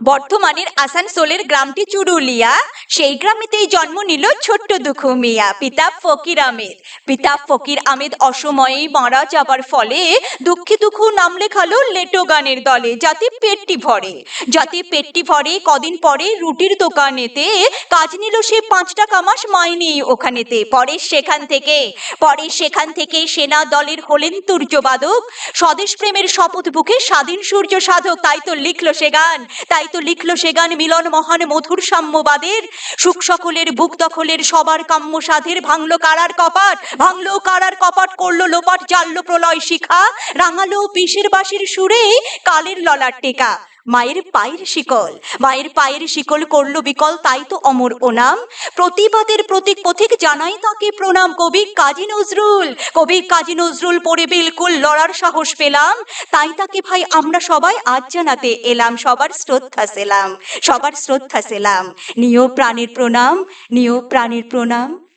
বর্ধমানের আসানসোলের গ্রামটি চুরুলিয়া। সেই গ্রামেতেই জন্ম নিল ছোট্ট দুঃখ মিয়া, পিতা ফকির আহমেদ পিতা ফকির আহমেদ অসময়েই মারা যাবার ফলে দুঃখে দুঃখ নাম লেখালো লেটো গানের দলে, যাতে পেটটি ভরে। যাতে পেটটি ভরে, কদিন পরে রুটির দোকানেতে কাজ নিল সে পাঁচ টাকা মাস মাইনে ওখানেতে। পরে সেখান থেকে, পরে সেখান থেকে সেনা দলের হলেন তুর্যবাদক স্বদেশ প্রেমের শপথ বুকে স্বাধীন সূর্য সাধক, তাই তো লিখলো সে গান, তাই তো লিখলো সে গান মিলন মহান মধুর সাম্যবাদের। সুখ সকলের বুক দখলের, সবার কাম্য সাধের। ভাঙলো কারার কপাট, ভাঙলো কারার কপাট করল লোপাট জ্বাললো প্রলয় শিখা। রাঙালো পিসের বাসির সুরে কালের ললার টেকা। মায়ের পায়ের শিকল, মায়ের পায়ের শিকল করল বিকল, তাই তো অমর ও নাম প্রতিবাদের প্রতীক পথিক জানাই তাকে প্রণাম। কবি কাজী নজরুল, কবি কাজী নজরুল পড়ে বিলকুল লড়ার সাহস পেলাম। তাই তাকে ভাই আমরা সবাই আজ জানাতে এলাম, সবার শ্রদ্ধা সেলাম, সবার শ্রদ্ধা সেলাম। নিয় প্রাণের প্রণাম নিয় প্রাণের প্রণাম।